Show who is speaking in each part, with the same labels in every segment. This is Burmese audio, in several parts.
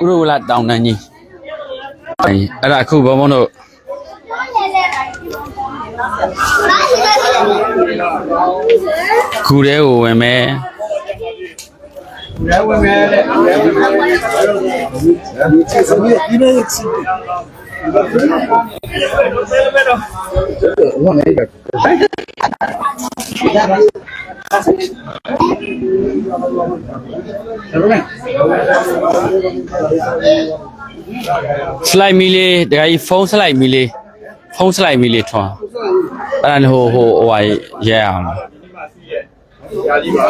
Speaker 1: ဥရဝလတောင်တန်းကြီးအဲအဲ့ဒါအခုဘောမတို့ခုတဲကိုဝင်မယ်
Speaker 2: ရဲဝင်မယ်တဲ့ရဲဝင်မယ်
Speaker 1: စ လိုက်မီလေးတခါကြီးဖုန်းစလိုက်မီလေးဖုန်းစလိုက်မီလေးထွန်းအဲ့ဒါဟိုဟိုဟိုဟာရဲအောင်လား
Speaker 2: ရာကြီးပါ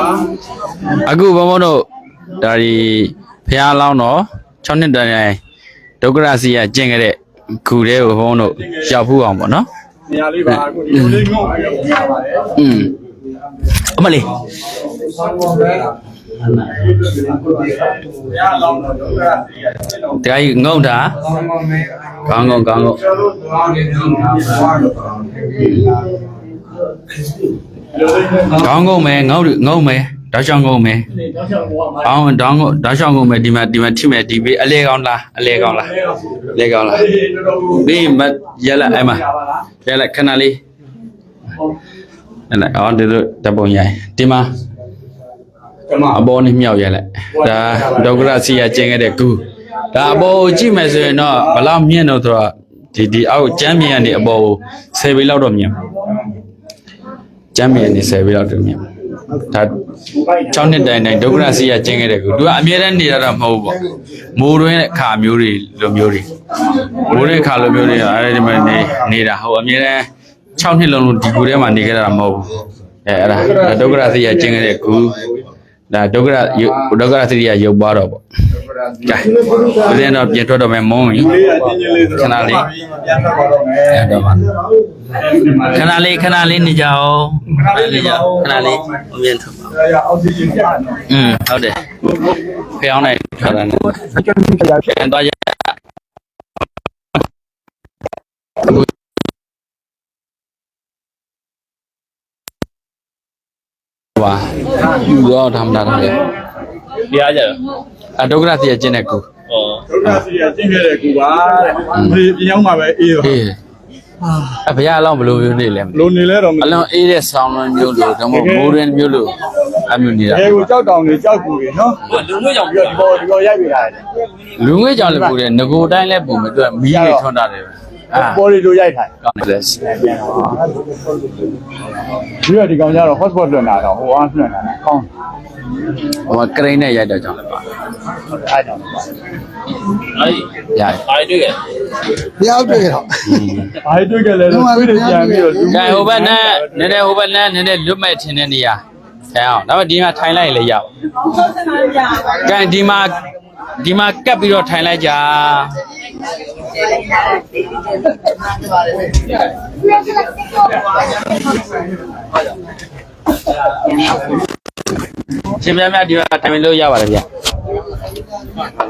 Speaker 1: အခုဘောမတို့ဒါဒီဖះလောင်းတော့6နှစ်တန်းတိုင်းဒုက္ခရစီကကျင့်ခဲ့တဲ့ ခုတဲကိုဘောမတို့ရောက်ဖူးအောင်ပေါ့နော်
Speaker 2: နေရာလေးပါအခုဒီလိုလေးငုံပြီးတော့ဝင်ပါတယ်
Speaker 1: อืมအမလေး။
Speaker 2: ရလောင်းတော့ဒုက္ခရစီရတဲ့တော့
Speaker 1: တခါကြီးငုံတာ
Speaker 2: ကောင်းကောင်းပဲ
Speaker 1: ကောင်းကောင်းကောင်းကောင်း
Speaker 2: ကျွန်တော်တို့ကောင်းနေတော့ဘာလို့ကောင်းနေလဲ
Speaker 1: ကောင်းကုန်မယ်ငုံငုံမယ် ဓာတ်ချောင်းငုံမယ်အောင်တောင်းဓာတ်ချောင်းငုံမယ်ဒီမှာဒီမှာထိမယ်ဒီဘေးအလဲကောင်းလားအလဲကောင်းလားအလဲကောင်းလား
Speaker 2: တော်တော်ဘူး
Speaker 1: ဘေးမရလာအဲ့မှာရလာခဏလေးအဲ့ဒါအော်ဒီလိုတပုံရိုင်းဒီမှာ
Speaker 2: ကမ
Speaker 1: အပေါ်နဲ့မြောက်ရလိုက်ဒါဒေါကရစီယာကျင်းခဲ့တဲ့ကူဒါအပေါ်ကိုကြည့်မယ်ဆိုရင်တော့ဘလောက်မြင့်တော့ဆိုတော့ဒီဒီအောက်ကျမ်းမြင်ကနေအပေါ်ကို10ပေလောက်တော့မြင်ကျမ်းမြင်နေ10ပေလောက်တော့မြင် ဒါ6နှစ်တိုင်တိုင်ဒုက္ခရစီယာကျင်းခဲ့တဲ့ကူသူကအမြဲတမ်းနေရတာမဟုတ်ဘူးပေါ့မိုးတွင်းအခါမျိုးတွေလိုမျိုးတွေမိုးတွင်းအခါလိုမျိုးတွေအဲ့ဒီမှာနေနေတာဟုတ်အမြဲတမ်း6နှစ်လုံးလုံးဒီကူထဲမှာနေခဲ့တာမဟုတ်ဘူးအဲအဲ့ဒါဒုက္ခရစီယာကျင်းခဲ့တဲ့ကူ ဒါဒုက္ခရယုဒုက္ခရသတိယရုပ်ပွားတော့ပေါ့ကဲဦးဇင်းတော့ပြင်ထွက်တော့မယ်မုန်းရင်
Speaker 2: လေးရချင်းချင်းလေးဆိုတော့
Speaker 1: ခဏလေး
Speaker 2: ပြန်ထွက်ပါတော့မယ်
Speaker 1: အဲ့တော့ပါခဏလေးခဏလေးနေကြအောင်ခဏလေးနေကြခဏလေးဦးဇင်းထွက်ပါ
Speaker 2: ရအောက်ဆီဂျင်ပြတ်နော်
Speaker 1: อืมဟုတ်တယ်ဖျောင်းနိုင်ထွက်တာနဲ့ပြန်သွား ပါယူတော့ဓမ္မတာတယ်
Speaker 3: တရားကြတော့
Speaker 1: အဒုက္ခရသတိယကျင့်တဲ့ကူ
Speaker 3: ဩ
Speaker 2: ဒုက္ခစီရချင်းခဲ့တဲ့ကူပါတဲ့ဒီပြင်ရောက်မှာပဲအေးတော့
Speaker 1: အေးအဘရအလောင်းဘယ်လိုမျိုးနေလဲမလဲ
Speaker 2: လိုနေလဲတော့မ
Speaker 1: အလွန်အေးတဲ့ဆောင်းလွန်မျိုးလို့ဒါမှမဟုတ်မိုးရင်းမျိုးလို့အမျိုးနေတာ
Speaker 2: အဲကိုကြောက်တောင်နေကြောက်ကူတွေနော်
Speaker 3: လူမျိုးကြောင့်
Speaker 2: ပြီးတော့ဒီပေါ်ဒီပေါ်ရိုက်ပြတာလေ
Speaker 1: လူငွေကြောင့်လည်းပူတယ်ငကိုတိုင်းလည်းပူမယ်သူကမီးတွေထွန်းတာတယ်အာ
Speaker 2: ပေါ်ရီလိုရိုက်ထိုင်
Speaker 1: ကောင်းတယ်
Speaker 2: ပြီးတော့ဒီကောင်ကျတော့ hotspot လွှင့်တာတော့ဟိုအားလွှင့်တာကောင်း
Speaker 1: ဟိုကရိန်းနဲ့ရိုက်တော့ကြောင့်လည်းပါ
Speaker 2: အဲ့ကြောင့်ပါ
Speaker 3: အဲ့ဒီ
Speaker 1: ရတယ်
Speaker 3: အားတွေ့ခဲ့
Speaker 4: တယောက်တွေ့တော့
Speaker 2: ဘာတွေ့ကြလဲလို့တွေ့တယ်ပြန်ပြီးတော့
Speaker 1: ကဲဟိုဘက်နဲ့နည်းနည်းဟိုဘက်နဲ့နည်းနည်းလွတ်မဲ့ထင်တဲ့နေရာအဲအောင်ဒါပေမဲ့ဒီမှာထိုင်လိုက်ရင်လည်းရအောင်ကဲဒီမှာ ဒီမှာကပ်ပြီးတော့ထိုင်လိုက်ကြရှင်များများဒီမှာထိုင်လို့ရပါတယ်ဗျ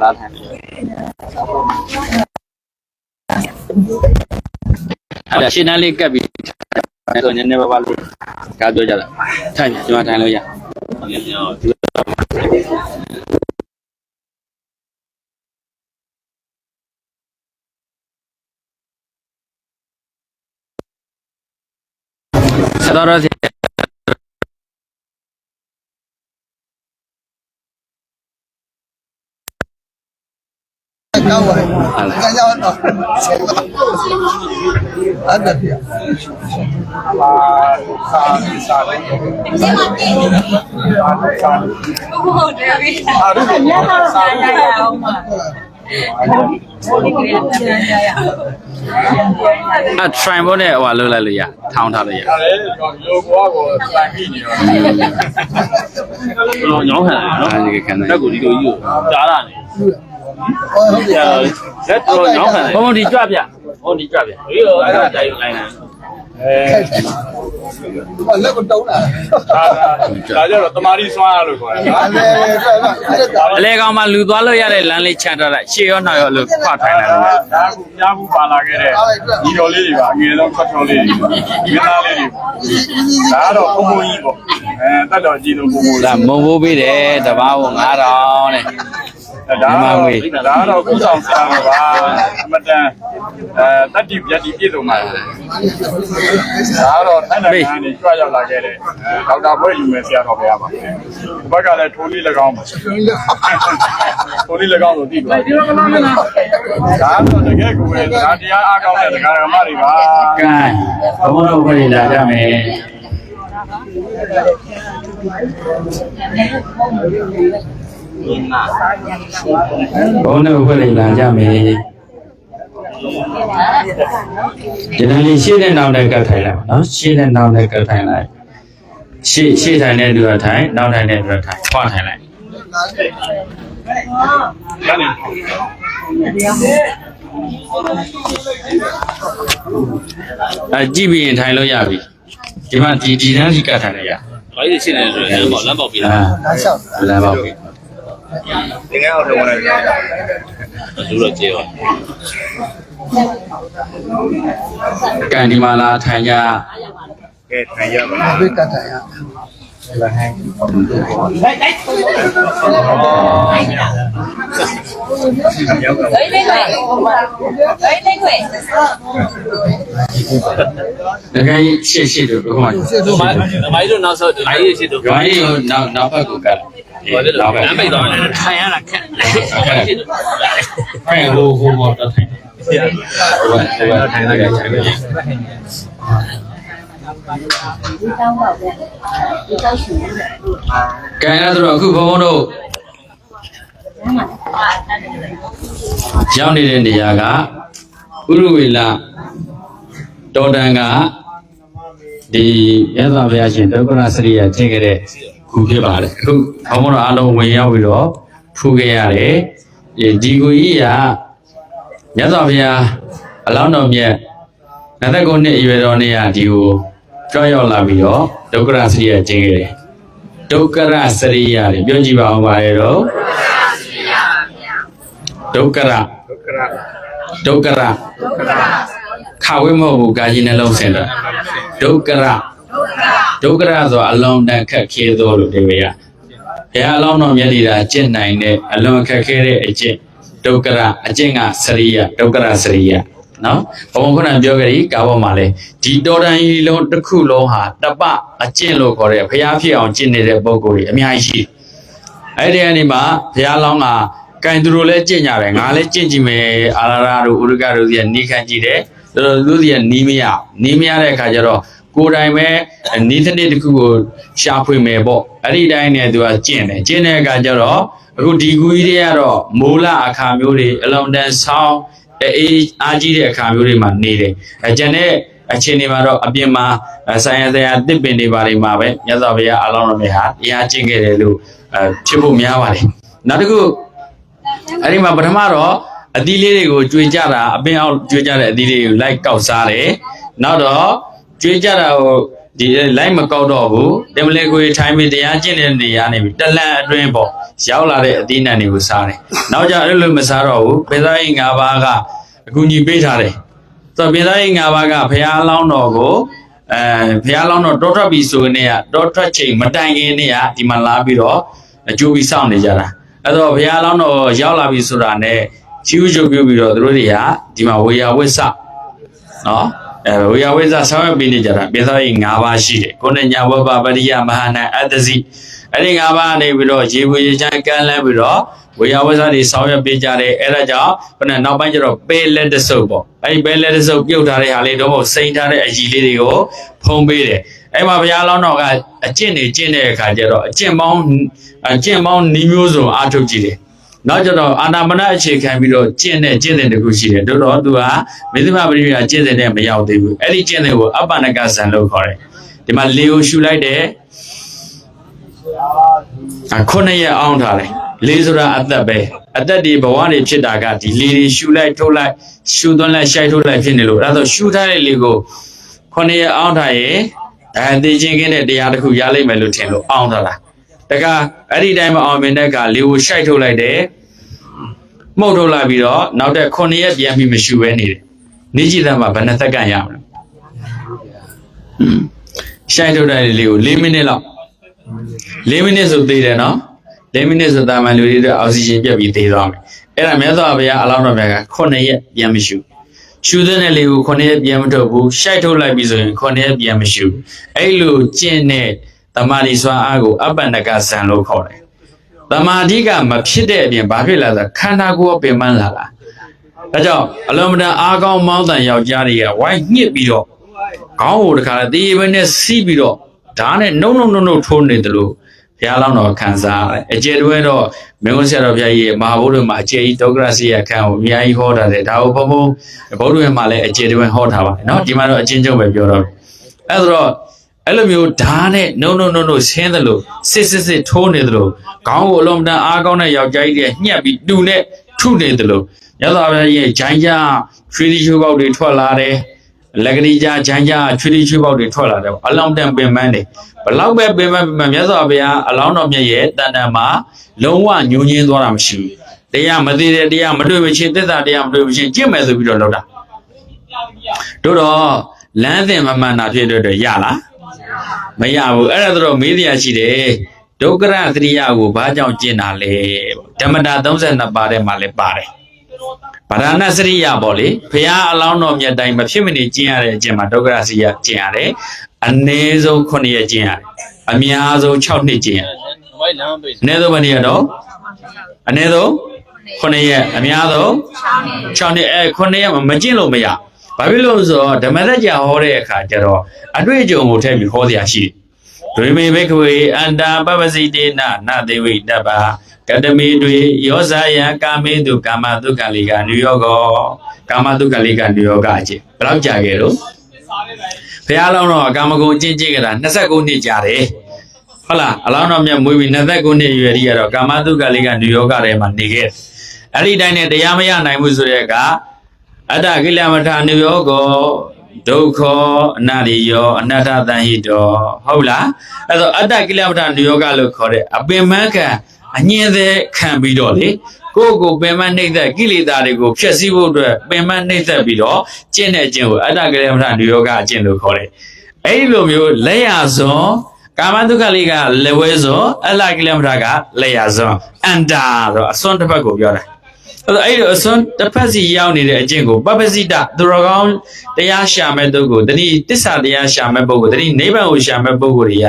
Speaker 1: လာထိုင်အဲ့ဒါရှင်းတန်းလေးကပ်ပြီးအဲ့တော့နည်းနည်းပါးပါးလေးကားပြောကြတာထိုင်ဒီမှာထိုင်လို့ရဆက်တော့စီ
Speaker 4: ကောက်ပါလေ။ကြောက်တော့အဲ့ဒါပြ
Speaker 2: ပါစာစာလေးဟုတ်တယ်ဗျာ အားလုံးညတော့စာရရအောင်ပါ
Speaker 1: အ try ဖို့နဲ့ဟိုလှုပ်လိုက်လို့ရထောင်းထားလို့ရ
Speaker 2: ဒါလည်းလောကောကိုစိုင်ပြီးနေတော့
Speaker 3: တော့ညောင်းခံတယ်နော်
Speaker 1: အဲဒီခံတယ်
Speaker 3: တက်ကိုဒီလိုကြီးကိုကြားလာနေ
Speaker 4: ဟုတ်တယ်
Speaker 3: လက်တော့ညောင်းခံတယ်
Speaker 1: ဘုံဘုံဒီကြွပြဘုံဒီကြွပြ
Speaker 3: ဒီလိုအဲ့ဒါတိုင်လိုင်းနေ
Speaker 2: အဲ
Speaker 4: လက်ကိုတုံးတာ
Speaker 2: ဒါဒါကြတော့တမာရီစွမ်းရလို့ခေါ်တယ်နော်
Speaker 4: အဲ့ဒါအဲ့ဒါ
Speaker 1: အလဲကောင်မှလူသွားလို့ရတဲ့လမ်းလေးချန်ထားလိုက်ရှေ့ရောနောက်ရောလို့ခွာထိုင်လိုက်လို့
Speaker 2: ဒါကများဘူးပါလာခဲ့တဲ့ညီတော်လေးတွေပါအငယ်ဆုံးဆက်ချောလေးတွေမင်းသားလေးတွေဒါကတော့ဘုံဘုံကြီးပေါ့အဲတတ်တော်ကြီးတို့ဘုံဘုံ
Speaker 1: လာမုံဘိုးပေးတယ်တပားကို9000တဲ့
Speaker 2: ဒါတော့ဒါတော့ကုဆောင်ဆရာတော်ပါအမတန်အဲတတိပြတိပြည့်စုံပါဒါတော့တန်တန်ကနေကြွရောက်လာခဲ့တဲ့ဒေါက်တာဘွဲ့ယူမယ်ဆရာတော်ဘုရားပါဒီဘက်ကလည်းထိုးလေး၎င်းပါထိုးလေး၎င်းလို့သိပါဒါတော့တကယ်ကိုပဲဒါတရားအားကောင်းတဲ့ဒကာဒကမတွေပါ
Speaker 1: ကဲဘုန်းတော်ဘုရားလာကြမယ်ဘု န်းတော်ဘုရားလာကြမယ်ဒီနေ့လေးရှေ့နဲ့နောက်နဲ့ကပ်ထိုင်လိုက်ပါနော်ရှေ့နဲ့နောက်နဲ့ကပ်ထိုင်လိုက်ရှေ့ရှေ့ထိုင်တဲ့လူကထိုင်နောက်ထိုင်တဲ့လူကထိုင်ခွာထိုင်လိုက်
Speaker 2: ဒါနဲ့
Speaker 1: အဲကြည့်ပြီးရင်ထိုင်လို့ရပြီဒီမှာဒီဒီတန်းစီကတ်ထိုင်လိုက်ရ
Speaker 3: ဘာလို့ရှင်းနေလဲလမ်းပေါက်လမ်းပေါက်ပြီး
Speaker 1: အာ
Speaker 3: လား
Speaker 4: 拿笑。
Speaker 1: လမ်းပေါက်ပြီ
Speaker 2: သင်္ကန်းအောင်လုပ်ရတာ
Speaker 3: လူတော့ကျေရော
Speaker 1: ကံဒီမာလာထိုင်ကြ
Speaker 2: ကဲထိုင်ရပါ
Speaker 4: လားဘိကထို
Speaker 5: င်ရလာဟင်းလို
Speaker 4: က်လိုက်
Speaker 3: ရောက်
Speaker 1: တော့လိုက်
Speaker 3: လိုက်လိုက်လိုက်ခွေ
Speaker 1: တကယ်ရှေ့ရှေ့တို့ဘုရား
Speaker 3: မိုင်းတို့နောက်ဆုံးမိုင်းရှေ့တို့
Speaker 1: မိုင်းတို့နောက်နောက်ဘက်ကိုကတ်
Speaker 3: ဘာလဲ
Speaker 1: နောက်ဘက်
Speaker 3: လမ်းပိတ်တော့ထိုင်ရတာခက်ရှိတို့
Speaker 1: ဖိုင်ဟိုဟိုဘောတော့ထိုင်ဟိုဘက်ဟိုဘက်ထိုင်လိုက်ထိုင်လိုက်
Speaker 5: Đi đâu vào đây Đi đâu xử lý
Speaker 1: ကဲအဲ့ဒါဆိုတော့အခုဘုန်းဘုန်းတို့ရောက်နေတဲ့နေရာကဥရဝေလတော်တန်ကဒီမြတ်စွာဘုရားရှင်ဒုက္ခရစရိယကျင့်ခဲ့တဲ့ ခုဖြစ်ပါတယ်အခုဘုန်းဘုန်းတို့အားလုံးဝင်ရောက်ပြီးတော့ထူခဲ့ရတယ်ဒီဒီကိုကြီးကမြတ်စွာဘုရားအလောင်းတော်မြတ်နတ်သက်ကုန်းနှစ်အရွယ်တော်နေ့ကဒီကိုကြွရောက်လာပြီးတော့ဒုက္ခရစရိယကျင့်ခဲ့တယ်ဒုက္ခရစရိယတွေပြောကြည့်ပါအောင်ပါလေတော့ဒုက္ခရ
Speaker 2: ဒုက္ခရ
Speaker 1: ဒုက္ခရခဝဲမဟုတ်ဘူးကာကြီးနှလုံးစင်တာဒုက္ခရ ဒုက္ခရဆိုအလုံးတန်ခက်ခဲသောလို့ဒီဝေရဘုရားအလောင်းတော်မြတ်လေးတာကျင့်နိုင်တဲ့အလွန်ခက်ခဲတဲ့အကျင့်ဒုက္ခရအကျင့်ကစရိယဒုက္ခရစရိယနော်ဘုံခုနကပြောကြပြီကာဘောမှာလေဒီတော်တန်ကြီးလုံးတစ်ခုလုံးဟာတပအကျင့်လို့ခေါ်တဲ့ဘုရားဖြစ်အောင်ကျင့်နေတဲ့ပုံကိုယ်ကြီးအများကြီးရှိတယ်အဲ့ဒီအနေမှာဘုရားလောင်းကကင်သူတို့လည်းကြင့်ကြတယ်ငါလည်းကြင့်ကြည့်မယ်အာရရာတို့ဥရကတို့စီကနီးခန့်ကြည့်တယ်တော်တော်သူစီကနီးမရနီးမရတဲ့အခါကျတော့ ကိုယ်တိုင်ပဲနီးတဲ့နေ့တစ်ခုကိုရှာဖွေမယ်ပေါ့အဲ့ဒီတိုင်းနဲ့သူကကြင့်တယ်ကြင့်တဲ့အခါကျတော့အခုဒီကူကြီးတွေကတော့မိုးလအခါမျိုးတွေအလုံးတန်းဆောင်းအေးအားကြီးတဲ့အခါမျိုးတွေမှာနေတယ်အကျန်တဲ့အချိန်တွေမှာတော့အပြင်မှာဆိုင်ရဆိုင်ရတစ်ပင်တွေပါတွေမှာပဲမြတ်စွာဘုရားအလောင်းတော်မြတ်ဟာတရားကျင့်ခဲ့တယ်လို့အဲဖြစ်ဖို့များပါတယ်နောက်တစ်ခုအဲ့ဒီမှာပထမတော့အသီးလေးတွေကိုကျွေးကြတာအပင်အောက်ကျွေးကြတဲ့အသီးလေးကိုလိုက်ကောက်စားတယ်နောက်တော့ ကျွေးကြတာကိုဒီလိုက်မကောက်တော့ဘူးတင်မလေးကိုထိုင်းပြီးတရားကျင့်တဲ့နေရာနေပြီးတလန့်အတွင်းပေါ့ရောက်လာတဲ့အသီးနှံတွေကိုစားတယ်နောက်ကြအဲ့လိုမစားတော့ဘူးပေသားရင်၅ပါးကအကူညီပေးထားတယ်ဆိုတော့ပြည်သားရေး၅ပါးကဘုရားလောင်းတော်ကိုအဲဘုရားလောင်းတော်တောထွက်ပြီဆိုရင်ကတောထွက်ချိန်မတိုင်ခင်နေ့ကဒီမှာလာပြီးတော့အကျိုးပြီးစောင့်နေကြတာအဲ့တော့ဘုရားလောင်းတော်ရောက်လာပြီဆိုတာနဲ့ချီးဥချုပ်ပြုပြီးတော့သူတို့တွေကဒီမှာဝေယဝိဆနော် အဲဝေယဝိဆဆောင်းရပြီးနေကြတာပြည်သားရေး၅ပါးရှိတယ်ကိုဏညာဝဘပရိယမဟာနအတ္တစီအဲ့ဒီ၅ပါးကနေပြီးတော့ရေဝေရေချမ်းကမ်းလှမ်းပြီးတော့ဝေယဝိဆတွေဆောင်းရပေးကြတယ်အဲ့ဒါကြောင့်ခုနကနောက်ပိုင်းကျတော့ပေလက်တဆုပ်ပေါ့အဲ့ဒီပေလက်တဆုပ်ပြုတ်ထားတဲ့ဟာလေးတော့မဟုတ်စိမ့်ထားတဲ့အကြီးလေးတွေကိုဖုံးပေးတယ်အဲ့မှာဘုရားလောင်းတော်ကအကျင့်နေကျင့်တဲ့အခါကျတော့အကျင့်ပေါင်းအကျင့်ပေါင်းနှီးမျိုးစုံအားထုတ်ကြည့်တယ် နောက်ကျတော့အာနာမနအခြေခံပြီးတော့ကျင့်တဲ့ကျင့်တဲ့တခုရှိတယ်တို့တော့သူကမေသမပရိယာကျင့်တဲ့နဲ့မရောက်သေးဘူးအဲ့ဒီကျင့်တဲ့ကိုအပ္ပနကဇံလို့ခေါ်တယ်ဒီမှာလေကိုရှူလိုက်တယ်အခုနှစ်ရက်အောင်းထားတယ်လေဆိုတာအသက်ပဲအသက်ဒီဘဝတွေဖြစ်တာကဒီလေတွေရှူလိုက်ထုတ်လိုက်ရှူသွန်းလိုက်ရှိုက်ထုတ်လိုက်ဖြစ်နေလို့အဲ့ဒါဆိုရှူထားတဲ့လေကိုခုနှစ်ရက်အောင်းထားရင်အဲသိချင်းကင်းတဲ့တရားတစ်ခုရလိမ့်မယ်လို့ထင်လို့အောင်းထားတာ တကအဲ့ဒီတိုင်းမအောင်မြင်တဲ့ကလေကိုရှိုက်ထုတ်လိုက်တယ်မှုတ်ထုတ်လာပြီးတော့နောက်တဲ့9ရက်ပြန်ပြီးမရှူဘဲနေတယ်။နေကြည့်တဲ့မှာဘယ်နှစ်သက်ကရမလဲ။ဟွန်းရှိုင်းထုတ်တဲ့လေးကို4မိနစ်လောက်4မိနစ်ဆိုသေးတယ်နော်၄မိနစ်ဆိုတာမှန်လူတွေအတွက်အောက်ဆီဂျင်ပြတ်ပြီးသေသွားမယ်အဲ့ဒါမြတ်စွာဘုရားအလောင်းတော်မြတ်က9ရက်ပြန်မရှူရှူတဲ့နယ်လေးကို9ရက်ပြန်မထုတ်ဘူးရှိုက်ထုတ်လိုက်ပြီဆိုရင်9ရက်ပြန်မရှူအဲ့လိုကျင့်တဲ့ တမာတိစွာအားကိုအပ္ပန္နကဇံလို့ခေါ်တယ်။တမာတိကမဖြစ်တဲ့အပြင်ဘာဖြစ်လာလဲခန္ဓာကိုယ်ပင်ပန်းလာလား။ဒါကြောင့်အလုံးမတန်အားကောင်းမောင်းတန်ယောက်ျားတွေကဝိုင်းညှစ်ပြီးတော့ခေါင်းကိုတခါလဲတေးပဲနဲ့စီးပြီးတော့ဓာတ်နဲ့နှုတ်နှုတ်နှုတ်နှုတ်ထိုးနေတယ်လို့ဘုရားလောင်းတော်ခံစားရတယ်။အကျယ်တွဲတော့မင်းကဆရာတော်ဘုရားကြီးရဲ့မဟာဘုရားမှာအကျယ်ကြီးဒေါဂရစီရခံကိုအများကြီးဟောတာတယ်။ဒါကိုဘုံဘုံဘုရားမှာလည်းအကျယ်တွဲဟောထားပါတယ်နော်။ဒီမှာတော့အချင်းချင်းပဲပြောတော့။အဲ့ဒါတော့ အဲ့လိုမျိုးဓာတ်နဲ့နှုံနှုံနှုံနှုံဆင်းတယ်လို့စစ်စစ်စစ်ထိုးနေတယ်လို့ခေါင်းကိုအလုံးမတန်အားကောင်းတဲ့ယောက်ျားကြီးတွေညှက်ပြီးတူနဲ့ထုနေတယ်လို့ရသော်ဘုရားကြီးရဲ့ဂျိုင်းကြားရွှေတိချိုးပေါက်တွေထွက်လာတယ်လက်ကလေးကြားဂျိုင်းကြားချွေးချွေးပေါက်တွေထွက်လာတယ်ပေါ့အလောင်းတန်ပင်ပန်းတယ်ဘလောက်ပဲပင်ပန်းပင်ပန်းမြတ်စွာဘုရားအလောင်းတော်မြတ်ရဲ့တန်တန်မှာလုံးဝညှိုးညင်းသွားတာမရှိဘူးတရားမသိတဲ့တရားမတွေ့မချင်းသစ္စာတရားမတွေ့မချင်းကြင့်မယ်ဆိုပြီးတော့လောက်တာတို့တော့လမ်းစဉ်မမှန်တာဖြစ်တဲ့အတွက်ရလား မရဘူးအဲ့ဒါတော့မေးတရားရှိတယ်ဒုက္ခရသတိယကိုဘာကြောင့်ကျင့်တာလဲပေါ့ဓမ္မတာ32ပါးထဲမှာလည်းပါတယ်ဗရဏစရိယပေါ့လေဖះအလောင်းတော်မြတ်တိုင်းမဖြစ်မနေကျင့်ရတဲ့အကျင့်မှာဒုက္ခရစီယကျင့်ရတယ်အနည်းဆုံး9ရက်ကျင့်ရတယ်အများဆုံး6နှစ်ကျင့်ရတယ်
Speaker 3: မိုင်းလမ်းပေး
Speaker 1: အနည်းဆုံးဘယ်နှစ်ရက်တော့အနည်းဆုံး9ရက်အများဆုံး6နှစ်အဲ9ရက်မကျင့်လို့မရဘာ ဖြစ်လို့လဲဆိုတော့ဓမ္မသက်ကြာဟောတဲ့အခါကျတော့အတွေ့အကြုံကိုထည့်ပြီးဟောတရားရှိတယ်ဒွေမေဘိကဝေအန္တာပပစီတေနနသေဝိတ္တပါကတမေတွေယောဇာယံကာမေတုကာမတုကလိကနုယောဂောကာမတုကလိကနုယောဂအကျင့်ဘယ်လောက်ကြာခဲ့တော့ဘုရားလောင်းတော်ကာမဂုဏ်အကျင့်ကျင့်ကြတာ29နှစ်ကြာတယ်ဟုတ်လားအလောင်းတော်မြတ်မွေးပြီး29နှစ်ရွယ်ကြီးကတော့ကာမတုကလိကနုယောဂထဲမှာနေခဲ့တယ်အဲ့ဒီတိုင်းနဲ့တရားမရနိုင်ဘူးဆိုတဲ့က အတ္တကိလမထာနုယောဂောဒုက္ခအနတ္တိယောအနတ္တတန်ဟိတောဟုတ်လားအဲ့တော့အတ္တကိလမထာနုယောဂလို့ခေါ်တဲ့အပင်မခံအငြင်းသေးခံပြီးတော့လေကိုယ့်ကိုယ်ပင်မနှိမ့်သက်ကိလေသာတွေကိုဖျက်ဆီးဖို့အတွက်ပင်မနှိမ့်သက်ပြီးတော့ကျင့်တဲ့အကျင့်ကိုအတ္တကိလမထာနုယောဂအကျင့်လို့ခေါ်တယ်အဲ့ဒီလိုမျိုးလက်ရစွန်ကာမတုခလေးကလက်ဝဲစွန်အလ္လာကိလမထာကလက်ရစွန်အန္တာဆိုအစွန်တစ်ဖက်ကိုပြောတာ အဲ့တော့အဲ့ဒီအစွန်းတစ်ဖက်စီရောက်နေတဲ့အကျင့်ကိုပပ္ပစိတသူတော်ကောင်းတရားရှာမဲ့သူကိုတတိတစ္ဆာတရားရှာမဲ့ပုဂ္ဂိုလ်တတိနိဗ္ဗာန်ကိုရှာမဲ့ပုဂ္ဂိုလ်တွေက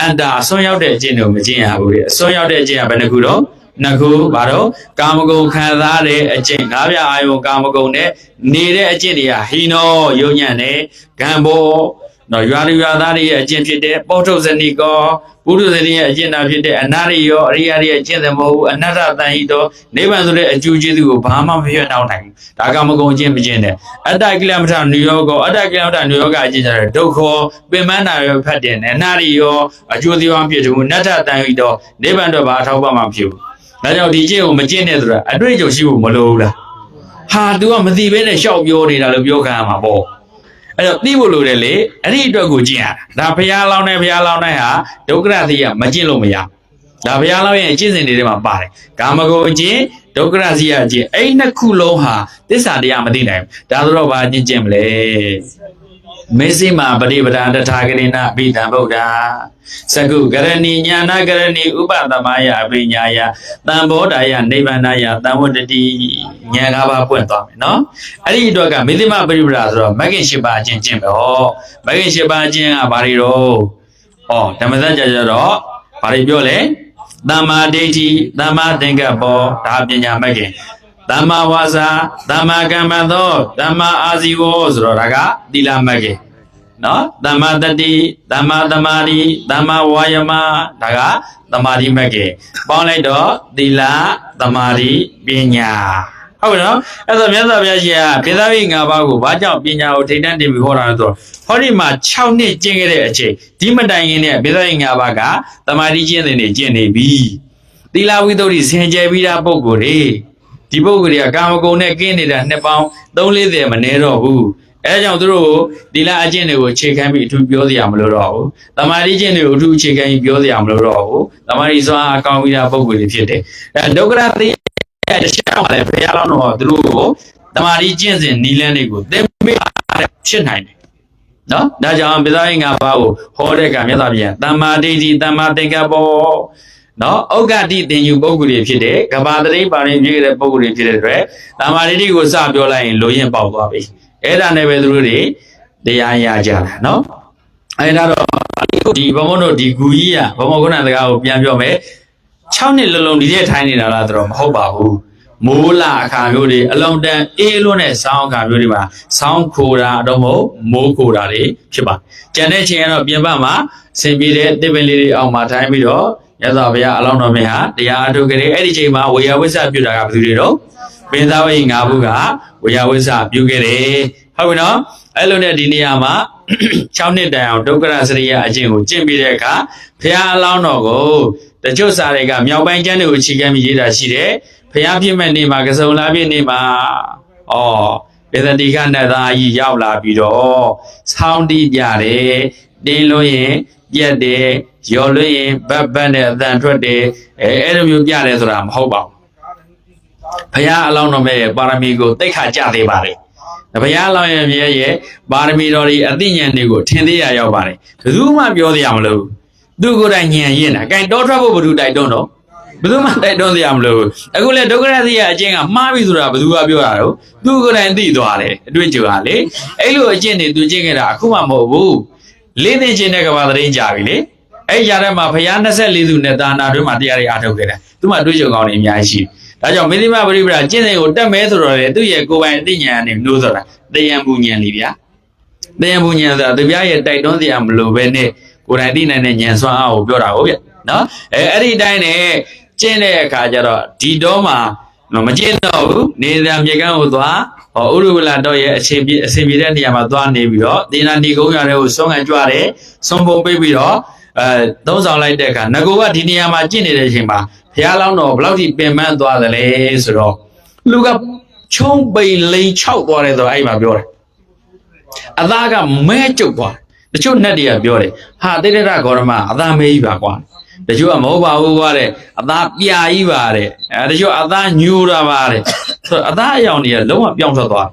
Speaker 1: အန္တာအစွန်းရောက်တဲ့အကျင့်ကိုမကျင့်ရဘူးလေအစွန်းရောက်တဲ့အကျင့်ကဘယ်နှခုတော့နှစ်ခုဘာတော့ကာမဂုဏ်ခံစားတဲ့အကျင့်ငါးပြအာယုံကာမဂုဏ်နဲ့နေတဲ့အကျင့်တွေကဟိနောယုံညံ့တဲ့ဂံဘော နော်ရွာလူရွာသားတွေရဲ့အကျင့်ဖြစ်တဲ့ပောထုတ်ဇဏီကောပုရုဇဏီရဲ့အကျင့်တာဖြစ်တဲ့အနာရိယောအရိယာတွေရဲ့အကျင့်တယ်မဟုတ်ဘူးအနတ္တတန်ဟိတောနိဗ္ဗာန်ဆိုတဲ့အကျိုးကျေးဇူးကိုဘာမှမဖြစ်နောက်နိုင်ဘူးဒါကမကုံအကျင့်မကျင့်တဲ့အတ္တကိလမထနုယောကောအတ္တကိလမထနုယောကအကျင့်ကြတဲ့ဒုက္ခပင်မနာရောဖတ်တယ်နဲ့အနာရိယောအကျိုးသေးအောင်ဖြစ်တယ်နတ္ထတန်ဟိတောနိဗ္ဗာန်တော့ဘာအထောက်ပံ့မှမဖြစ်ဘူးဒါကြောင့်ဒီကျင့်ကိုမကျင့်တဲ့ဆိုတာအတွေ့အကြုံရှိဖို့မလိုဘူးလားဟာ तू ကမသိဘဲနဲ့ရှောက်ပြောနေတာလို့ပြောခံရမှာပေါ့ အဲ့တော့သိဖို့လိုတယ်လေအဲ့ဒီအတွက်ကိုကျင့်ရတာဒါဘုရားလောင်းတဲ့ဘုရားလောင်းတဲ့ဟာဒုက္ခရသိရမကျင့်လို့မရဒါဘုရားလောင်းရဲ့အကျင့်စဉ်တွေထဲမှာပါတယ်ကာမဂုဏ်အကျင့်ဒုက္ခရသိရအကျင့်အဲ့ဒီနှစ်ခုလုံးဟာသစ္စာတရားမသိနိုင်ဘူးဒါဆိုတော့ဘာကျင့်ကျင့်မလဲ မေစိမာပရိပဒာတထာဂရိဏအဘိဓမ္ဗုဒ္ဓသကုကရဏီညာနာကရဏီဥပသမယအဘိညာယတံဘောဓာယနိဗ္ဗာနယတံဝတ္တတိဉာဏ်၅ပါးပွင့်သွားမယ်နော်အဲ့ဒီအတွက်ကမေသိမပရိပဒာဆိုတော့မဂ္ဂင်၈ပါးအကျင့်ကျင့်ပဲဟောမဂ္ဂင်၈ပါးအကျင့်ကဘာတွေတော့ဩဓမ္မစကြာကြတော့ဘာတွေပြောလဲသမ္မာဒိဋ္ဌိသမ္မာသင်္ကပ္ပောဒါပညာမဂ္ဂင် သမ္မာဝါစာသမ္မာကမ္မန္တောသမ္မာအာဇီဝောဆိုတော့ဒါကသီလမဂ္ဂင်နော်သမ္မာတတိသမ္မာသမာဓိသမ္မာဝါယမဒါကသမာဓိမဂ္ဂင်ပေါင်းလိုက်တော့သီလသမာဓိပညာဟုတ်ကဲ့နော်အဲ့တော့မြတ်စွာဘုရားရှင်ကပိသဝိ၅ပါးကိုဘာကြောင့်ပညာကိုထိတ်တန့်တင်ပြီးဟောတာလဲဆိုတော့ဟောဒီမှာ6နှစ်ကျင့်ခဲ့တဲ့အချိန်ဒီမတိုင်ခင်နဲ့ပိသဝိ၅ပါးကသမာဓိကျင့်တဲ့နေကျင့်နေပြီသီလဝိသုဒ္ဓိဆင်ကြယ်ပြီးသားပုံကိုယ်တွေ ဒီပုံကိုယ်တွေကကာမဂုဏ်နဲ့ကင်းနေတာနှစ်ပေါင်း340မနေတော့ဘူးအဲဒါကြောင့်သူတို့ကိုသီလအကျင့်တွေကိုအခြေခံပြီးအထူးပြောစရာမလိုတော့ဘူး။တမာတိကျင့်တွေကိုအထူးအခြေခံပြီးပြောစရာမလိုတော့ဘူး။တမာတိစွာအကောင်းပြီးသားပုံကိုယ်တွေဖြစ်တယ်။အဲဒုက္ခရတိတခြားမှာလည်းဘုရားတော်တော်သူတို့ကိုတမာတိကျင့်စဉ်နီလန်းတွေကိုသင်ပေးတဲ့ဖြစ်နိုင်တယ်။နော်ဒါကြောင့်ပိဿာယင်္ဂါဘာကိုဟောတဲ့ကမြတ်စွာဘုရားတမ္မာဒိဋ္ဌိတမ္မာသင်္ကပ္ပော နော်ဩဃတိသင်ယူပုဂ္ဂိုလ်တွေဖြစ်တယ်ကဘာတရိပါရင်ပြည့်တဲ့ပုဂ္ဂိုလ်တွေဖြစ်တဲ့အတွက်တာမာရိတိကိုစပြောလိုက်ရင်လိုရင်ပေါက်သွားပြီအဲ့ဒါနဲ့ပဲသူတို့တွေတရားရကြတာနော်အဲ့ဒါတော့ဒီဘုံဘုံတို့ဒီဂူကြီးကဘုံဘုံခုနတကားကိုပြန်ပြောမယ်6နှစ်လုံးလုံးဒီထဲထိုင်းနေတာလားဆိုတော့မဟုတ်ပါဘူးမိုးလာအခါမျိုးတွေအလုံးတန်းအေးလို့နဲ့ဆောင်းအခါမျိုးတွေမှာဆောင်းခိုတာတော့မဟုတ်မိုးခိုတာတွေဖြစ်ပါကြံတဲ့ချိန်ကတော့ပြင်ပမှာဆင်ပြေတဲ့တစ်ပင်လေးတွေအောက်မှာထိုင်းပြီးတော့ ရသော်ဘုရားအလောင်းတော်မြတ်ဟာတရားအထုတ်ကြတယ်အဲ့ဒီချိန်မှာဝေယဝိဆပြုတာကဘယ်သူတွေတော့ပင်သားဝိငါးဘူးကဝေယဝိဆပြုခဲ့တယ်ဟုတ်ပြီနော်အဲ့လိုနဲ့ဒီနေရာမှာ6နှစ်တိုင်အောင်ဒုက္ခရစရိယအကျင့်ကိုကျင့်ပြီးတဲ့အခါဘုရားအလောင်းတော်ကိုတချို့စာတွေကမြောက်ပိုင်းကျမ်းတွေကိုအခြေခံပြီးရေးတာရှိတယ်ဘုရားပြည့်မဲ့နေမှာကစုံလာပြည့်နေမှာဩပေသတိကနတ်သားကြီးရောက်လာပြီးတော့ဆောင်းတီးကြတယ်တင်းလို့ရင် ပြက်တယ်ရော်လို့ရင်ဘတ်ဘတ်နဲ့အတန်ထွက်တယ်အဲအဲ့လိုမျိုးပြတယ်ဆိုတာမဟုတ်ပါဘူးဘုရားအလောင်းတော်မဲ့ပါရမီကိုတိတ်ခါကြသေးပါတယ်ဘုရားအလောင်းရဲ့မြဲရဲ့ပါရမီတော်တွေအသိဉာဏ်တွေကိုထင်သေးရရောက်ပါတယ်ဘယ်သူမှပြောသေးရမလို့သူကိုယ်တိုင်ဉာဏ်ရင့်တာအဲတောထွက်ဖို့ဘယ်သူတိုက်တွန်းတော့ဘယ်သူမှတိုက်တွန်းသေးရမလို့အခုလေဒုက္ခရသီးရဲ့အကျင့်ကမှားပြီဆိုတာဘယ်သူကပြောရတော့သူကိုယ်တိုင်သိသွားတယ်အတွေ့အကြုံကလေအဲ့လိုအကျင့်တွေသူကျင့်ခဲ့တာအခုမှမဟုတ်ဘူး လေးသိချင်းတဲ့ကဘာသတင်းကြပြီလေအဲ့ကြတဲ့မှာဘုရား24စုနဲ့တာနာတွင်းမှာတရားတွေအားထုတ်ခဲ့တယ်သူမှတွေ့ကြုံကောင်းနေအများကြီးရှိတယ်ဒါကြောင့်မေသိမပရိပရာကျင့်တဲ့ကိုတက်မဲဆိုတော့လေသူ့ရဲ့ကိုယ်ပိုင်အသိဉာဏ်နဲ့လို့ဆိုတာတယံပူဉာဏ်လေးဗျာတယံပူဉာဏ်ဆိုတာသူပြရဲ့တိုက်တွန်းစရာမလိုပဲနဲ့ကိုယ်တိုင်သိနိုင်တဲ့ဉာဏ်စွမ်းအားကိုပြောတာဟုတ်ဗျနော်အဲအဲ့ဒီတိုင်းနဲ့ကျင့်တဲ့အခါကျတော့ဒီတော့မှာ မကျင့်တော့ဘူးနေတဲ့မြေကန်းကိုသွားဟောဥရုဝလာတော့ရဲ့အချိန်ပြအချိန်ပြတဲ့နေရာမှာသွားနေပြီးတော့ဒေနာဒီကုန်းရတဲ့ကိုဆုံးခံကြွတယ်ဆုံးပုံပိတ်ပြီးတော့အဲသုံးဆောင်လိုက်တဲ့အခါငကိုကဒီနေရာမှာကျင့်နေတဲ့အချိန်မှာဘုရားလောင်းတော်ဘယ်လောက်ထိပင်ပန်းသွားသလဲဆိုတော့လူကချုံပိန်လိန်၆သွားတယ်ဆိုတော့အဲ့မှာပြောတယ်အသားကမဲကျုပ်သွားတယ်တချို့နတ်တွေကပြောတယ်ဟာတိတ္တရဂေါရမအသားမဲကြီးပါကွာ တချို့ကမဟုတ်ပါဘူးကွာတဲ့အသားပြာကြီးပါတဲ့အဲတချို့အသားညူတာပါတဲ့ဆိုတော့အသားအယောင်တွေကလုံးဝပြောင်းထွက်သွား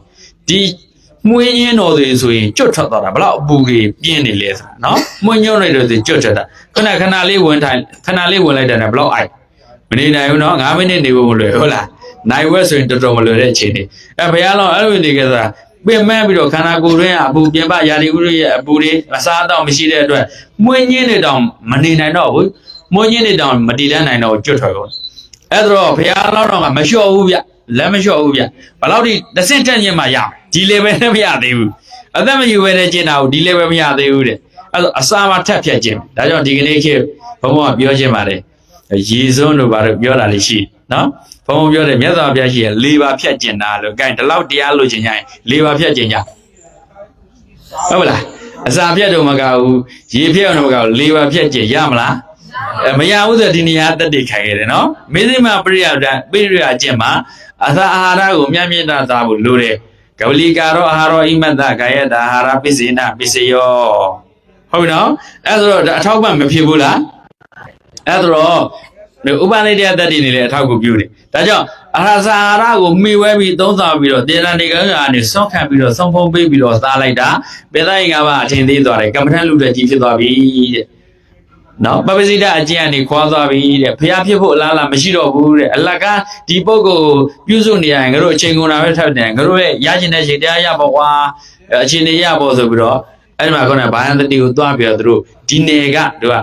Speaker 1: တယ်ဒီမွေးရင်းတော်တွေဆိုရင်ကျွတ်ထွက်သွားတာဘလောက်အပူကြီးပြင်းနေလဲဆိုတာနော်မွေးညွန့်တွေဆိုကျွတ်ထွက်တာခဏခဏလေးဝင်ထိုင်ခဏလေးဝင်လိုက်တယ်နဲ့ဘလောက်အိုက်မနေနိုင်ဘူးနော်9မိနစ်နေဖို့မလွယ်ဟုတ်လားနိုင်ဝက်ဆိုရင်တော်တော်မလွယ်တဲ့အခြေအနေအဲဘုရားလောင်းအဲ့လိုနေကြတာပင်မဲ့ပြီးတော့ခန္ဓာကိုယ်တွင်းအပူပြင်ပယာတိဥရိရဲ့အပူတွေအစားအသောက်မရှိတဲ့အတွက်မွေးညင်းတွေတောင်မနေနိုင်တော့ဘူး မွေးညင်းတွေတောင်မတည်တတ်နိုင်တော့ကျွတ်ထွက်ကုန်အဲ့တော့ဘုရားလောင်းတော့ကမလျှော့ဘူးဗျလက်မလျှော့ဘူးဗျဘယ်လောက်ထိတစ်ဆင့်တက်ညင်မှရဒီ level နဲ့မရသေးဘူးအသက်မယူဘဲနဲ့ကျင့်တာကိုဒီ level မရသေးဘူးတဲ့အဲ့တော့အစာမထက်ဖြတ်ခြင်းဒါကြောင့်ဒီကနေ့ခေတ်ဘုံဘုံကပြောခြင်းပါတယ်ရေစွန်းတို့ဘာလို့ပြောတာလေးရှိနော်ဘုံဘုံပြောတယ်မြတ်စွာဘုရားရှိရင်လေးပါဖြတ်ကျင်တာလို့ gain ဒီလောက်တရားလို့ကျင်ကြရင်လေးပါဖြတ်ကျင်ကြဟုတ်မလားအစာဖြတ်တော့မကဘူးရေဖြတ်တော့မကဘူးလေးပါဖြတ်ကျင်ရမလား အဲမရဘူးဆိုဒီနေရာတက်တိခိုင်ရတယ်နော်မေသိမပရိယဒပရိယအကျင့်မှာအသာအာဟာရကိုမြတ်မြတ်တာသားဖို့လိုတယ်ကဝလိကာရောအာဟာရောအိမတ္တကာယတအာဟာရပစ္စေနပစ္စယောဟုတ်ပြီနော်အဲဆိုတော့ဒါအထောက်ပံ့မဖြစ်ဘူးလားအဲဆိုတော့ဥပနိဒေယတတ္တိနေလေအထောက်ကိုပြုတယ်ဒါကြောင့်အရစာအာဟာရကိုမှီဝဲပြီးသုံးဆောင်ပြီးတော့တေရဏိကံကနေစောင့်ခံပြီးတော့စောင့်ဖုံးပေးပြီးတော့စားလိုက်တာပေသယင်္ဂဘာအထင်သေးသွားတယ်ကမ္မထလူတဲ့ကြီးဖြစ်သွားပြီတဲ့ နော်ပပစိတအကျင့်ကနေခွာသွားပြီတဲ့ဖျားဖြစ်ဖို့အလားအလာမရှိတော့ဘူးတဲ့အလကဒီပုဂ္ဂိုလ်ပြုစုနေရရင်ငါတို့အချိန်ကုန်တာပဲထပ်တယ်ငါတို့ရဲ့ရကျင်တဲ့ချိန်တရားရပါကွာအချိန်တွေရဖို့ဆိုပြီးတော့အဲ့ဒီမှာခုနဘာယန်တတိကိုသွားပြီးတော့သူတို့ဒီနယ်ကသူက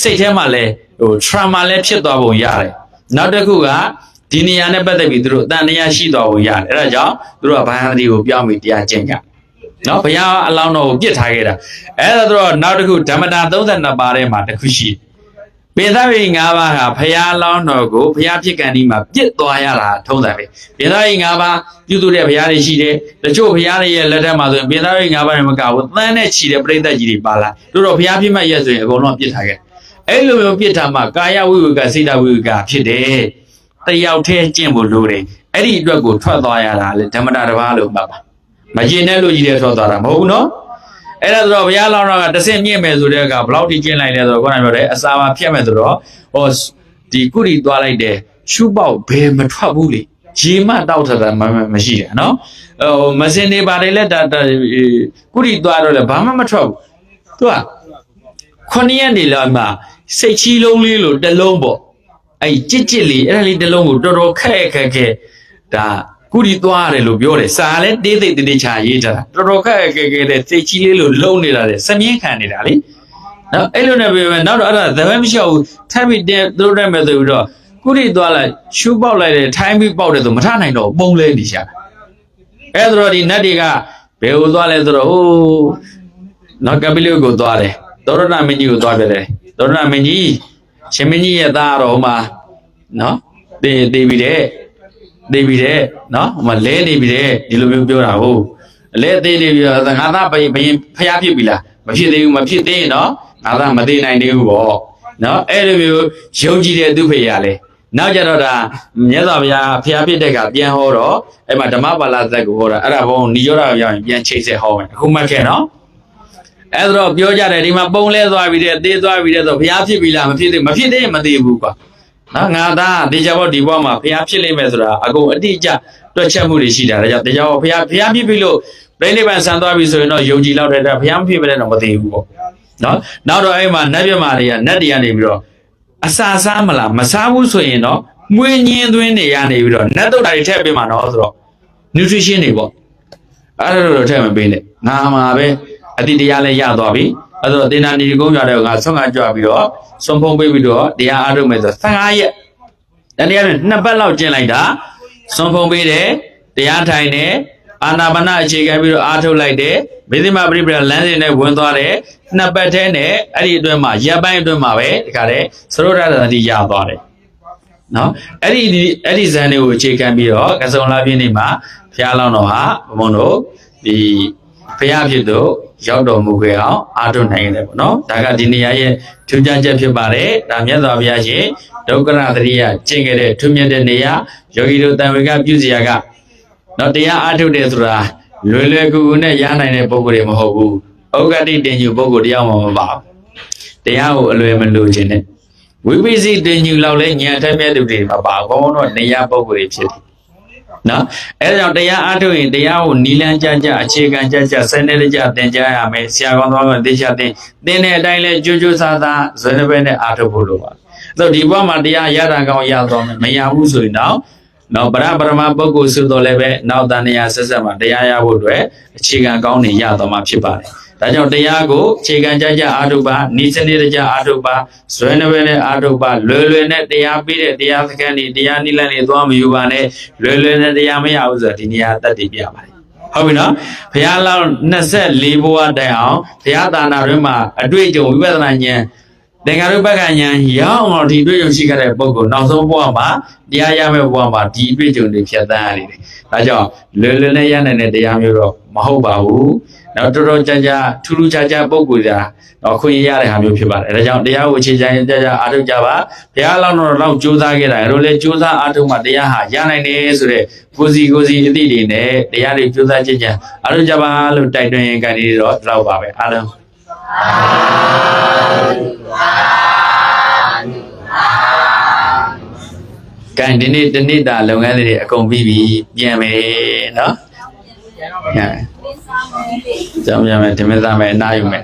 Speaker 1: စိတ်ထဲမှာလဲဟို trauma လဲဖြစ်သွားပုံရတယ်နောက်တစ်ခုကဒီနေရာနဲ့ပတ်သက်ပြီးသူတို့အတန်တရားရှိသွားပုံရတယ်အဲ့ဒါကြောင့်သူတို့ကဘာယန်တတိကိုပြောင်းပြီးတရားကျင့်ကြ နော်ဘုရားအလောင်းတော်ကိုပြစ်ထားခဲ့တာအဲ့ဒါတော့နောက်တစ်ခုဓမ္မတာ32ပါးထဲမှာတစ်ခုရှိပင်သဝိ၅ပါးဟာဘုရားအလောင်းတော်ကိုဘုရားဖြစ်ကန်ဒီမှာပြစ်သွားရတာထုံးတယ်ပဲပင်သဝိ၅ပါးပြုစုတဲ့ဘုရားတွေရှိတယ်တချို့ဘုရားတွေရဲ့လက်ထက်မှာဆိုရင်ပင်သဝိ၅ပါးတွေမကဘူးသန်းနဲ့ချီတဲ့ပြိဿကြီးတွေပါလာတို့တော့ဘုရားဖြစ်မဲ့ရက်ဆိုရင်အကုန်လုံးပြစ်ထားခဲ့အဲ့လိုမျိုးပြစ်ထားမှကာယဝိဝေကစိတ်တဝိဝေကဖြစ်တယ်တယောက်တည်းကျင့်ဖို့လိုတယ်အဲ့ဒီအတွက်ကိုထွက်သွားရတာလေဓမ္မတာတစ်ပါးလို့မှတ်ပါ မကျင်တဲ့လူကြီးတွေထွက်သွားတာမဟုတ်ဘူးနော်အဲ့ဒါဆိုတော့ဘုရားလောင်းတော်ကတဆင့်မြင့်မယ်ဆိုတဲ့အခါဘယ်လောက်ထိကျင့်လိုက်လဲဆိုတော့ခေါင်းကပြောတယ်အစာပါဖြတ်မယ်ဆိုတော့ဟောဒီကုရီသွားလိုက်တယ်ရှုပေါက်ဘယ်မထွက်ဘူးလေရေမတောက်ထတာမမရှိတယ်နော်ဟိုမစင်နေပါတယ်လက်တာကုရီသွားတော့လေဘာမှမထွက်ဘူးသူကခုနှစ်ရက်နေလာမှစိတ်ချီလုံးလေးလို့တစ်လုံးပေါ့အဲ့ကြစ်ကြစ်လေးအဲ့ဒါလေးတစ်လုံးကိုတော်တော်ခက်ခက်ခဲဒါ ကုရီသွားရတယ်လို့ပြောတယ်စာလည်းတေးသေးတေးသေးချာရေးထားတာတော်တော်ခက်ခက်ခဲတဲ့စိတ်ကြီးလေးလို့လုံနေတာလေစမြင်းခံနေတာလေနော်အဲ့လိုနဲ့ပဲနောက်တော့အဲ့ဒါသဘဲမလျှောက်ဘူးထပ်ပြီးတဲသူတို့တက်မဲ့ဆိုပြီးတော့ကုရီသွားလိုက်ရှူပေါက်လိုက်တယ်ထိုင်းပြီးပေါက်တယ်ဆိုမထနိုင်တော့ပုံလဲနေရှာအဲ့ဒါတော့ဒီနတ်တွေကဘယ်ကိုသွားလဲဆိုတော့ဟိုးနော်ကပိလုကိုသွားတယ်သောရဏမင်းကြီးကိုသွားပြတယ်သောရဏမင်းကြီးရှင်မင်းကြီးရဲ့သားကတော့ဟိုမှာနော်တေးတေးပြီးတဲ့ တေးပြီးတဲ့နော်ဟိုမှာလဲနေပြီးတဲ့ဒီလိုမျိုးပြောတာဟုတ်လဲသေးနေပြီးတော့ငါသားဘယင်ဘယင်ဖျားဖြစ်ပြီလားမဖြစ်သေးဘူးမဖြစ်သေးရင်တော့ငါသားမသေးနိုင်သေးဘူးပေါ့နော်အဲ့လိုမျိုးယုံကြည်တဲ့သူဖေရလဲနောက်ကြတော့ဒါမြတ်စွာဘုရားဖျားဖြစ်တဲ့ကပြန်ဟောတော့အဲ့မှာဓမ္မပါဠိသက်ကိုဟောတာအဲ့ဒါဘုံနိရောဓရောက်ရင်ပြန်ချိတ်ဆက်ဟောမယ်အခုမှတ်ခဲ့နော်အဲ့တော့ပြောကြတယ်ဒီမှာပုံလဲသွားပြီတဲ့သေးသွားပြီတဲ့ဆိုဘုရားဖြစ်ပြီလားမဖြစ်သေးမဖြစ်သေးရင်မသေးဘူးကွာ နော်ငါသားတေချာဘောဒီဘဝမှာဘုရားဖြစ်လိမ့်မယ်ဆိုတာအကုန်အတိအကျတွက်ချက်မှုတွေရှိတာဒါကြောင့်တေချာဘောဘုရားဘုရားဖြစ်ပြီလို့ပြိဋိဘံဆန်သွားပြီဆိုရင်တော့ယုံကြည်လောက်တဲ့အတွက်ဘုရားမဖြစ်ပဲတော့မသေးဘူးပေါ့နော်နောက်တော့အဲ့မှာနတ်ပြမာတွေကနတ်တွေကနေပြီးတော့အစာစားမလားမစားဘူးဆိုရင်တော့မွေးညင်းသွင်းတွေရနေပြီးတော့နတ်တုတ်တာတွေထည့်ပေးမှာနော်ဆိုတော့ nutrition တွေပေါ့အဲ့ဒါတော့ထည့်မပေးနဲ့ငါမှာပဲအတိတရားလည်းရသွားပြီ အဲ့တော့တင်နာနေကုန်းရတဲ့ငါဆွမ်းကကြွပြီးတော့ဆွမ်းဖုံးပေးပြီးတော့တရားအားထုတ်မယ်ဆို15ရက်တတရားနဲ့နှစ်ပတ်လောက်ကျင့်လိုက်တာဆွမ်းဖုံးပေးတယ်တရားထိုင်တယ်အာနာပါနအခြေခံပြီးတော့အားထုတ်လိုက်တယ်မေသိမပရိပဒလမ်းစဉ်နဲ့ဝင်သွားတယ်နှစ်ပတ်ထဲနဲ့အဲ့ဒီအတွင်းမှာရပ်ပိုင်းအတွင်းမှာပဲဒီခါတဲ့သရုဒ္ဓသတိရသွားတယ်နော်အဲ့ဒီဒီအဲ့ဒီဇန်တွေကိုအခြေခံပြီးတော့ကစုံလာပြင်းနေမှာဘုရားလောင်းတော်ဟာဘုံတို့ဒီဘုရားဖြစ်တော့ ရောက်တော်မူခဲ့အောင်အားထုတ်နိုင်တယ်ပေါ့နော်ဒါကဒီနေရာရဲ့ထူးခြားချက်ဖြစ်ပါတယ်ဒါမြတ်စွာဘုရားရှင်ဒုက္ခရသရိယကျင့်ခဲ့တဲ့ထူးမြတ်တဲ့နေရာယောဂီတို့တန်ဝေကပြုစရာကနော်တရားအားထုတ်တယ်ဆိုတာလွယ်လွယ်ကူကူနဲ့ရနိုင်တဲ့ပုံကိုယ်တွေမဟုတ်ဘူးဩဂတိတင်ညူပုံကိုယ်တယောက်မှမပါဘူးတရားကိုအလွယ်မလို့ခြင်းနဲ့ဝိပစ္စည်းတင်ညူလောက်လဲညာထက်မြတ်သူတွေမပါဘောင်းတော့နေရပုံကိုယ်ဖြစ်တယ် နော်အဲဒါကြောင့်တရားအားထုတ်ရင်တရားကိုနီလန်းကြကြအခြေခံကြကြစနစ်တကျသင်ကြားရမယ်ဆရာကောင်းသွားမယ်သိချသင်သင်တဲ့အတိုင်းလဲကြိုးကြိုးစားစားဇွဲတစ်ပဲနဲ့အားထုတ်ဖို့လိုပါအဲ့တော့ဒီဘဝမှာတရားရတာကောင်းရတော့မယ်မရဘူးဆိုရင်တော့နော်ပရပရမပုဂ္ဂိုလ်ဆိုတော့လည်းပဲနောက်တန်တရားဆက်ဆက်မှာတရားရဖို့အတွက်အခြေခံကောင်းနေရတော့မှာဖြစ်ပါတယ် ဒါကြောင့်တရားကိုအခြေခံကြကြအားထုတ်ပါဤစနစ်တကျအားထုတ်ပါဇွဲနှပဲနဲ့အားထုတ်ပါလွယ်လွယ်နဲ့တရားပြီးတဲ့တရားစခန်းတွေတရားနိလန့်တွေသွားမယူပါနဲ့လွယ်လွယ်နဲ့တရားမရဘူးဆိုတော့ဒီနေရာတက်တည်ပြပါတယ်ဟုတ်ပြီနော်ဘုရားလောင်း24ဘဝတိုင်အောင်ဘုရားတာနာတွင်မှာအတွေ့အကြုံဝိပဿနာဉာဏ်သင်္ခါရုပ္ပကဉာဏ်ရောက်အောင်ဒီတွေ့ကြုံရှိခဲ့တဲ့ပုဂ္ဂိုလ်နောက်ဆုံးဘဝမှာတရားရမယ့်ဘဝမှာဒီတွေ့ကြုံတွေဖြတ်သန်းရတယ်။ဒါကြောင့်လွယ်လွယ်နဲ့ရနိုင်တဲ့တရားမျိုးတော့မဟုတ်ပါဘူး။ နောက်တော်တော်ကြာကြာထူးထူးခြားခြားပုဂ္ဂိုလ်ရာတော့ခွင့်ရတဲ့ဟာမျိုးဖြစ်ပါတယ်။ဒါကြောင့်တရားကိုအခြေချကြာကြာအားထုတ်ကြပါ။ဘုရားလောင်းတော်လောက်ကြိုးစားခဲ့တာတို့လည်းကြိုးစားအားထုတ်မှတရားဟာရနိုင်တယ်ဆိုတဲ့ကိုစီကိုစီအသည့်တွေနဲ့တရားတွေကြိုးစားကြကြအားထုတ်ကြပါလို့တိုက်တွန်းရင်ကနေတော့ဒီလောက်ပါပဲအားလုံးကံဒီနေ့တနေ့တာလုပ်ငန်းတွေအကုန်ပြီးပြီပြန်မယ်နော်ဟဲ့ ကြောင်းပြန်မယ်ဒီမသားမယ်အနားယူမယ်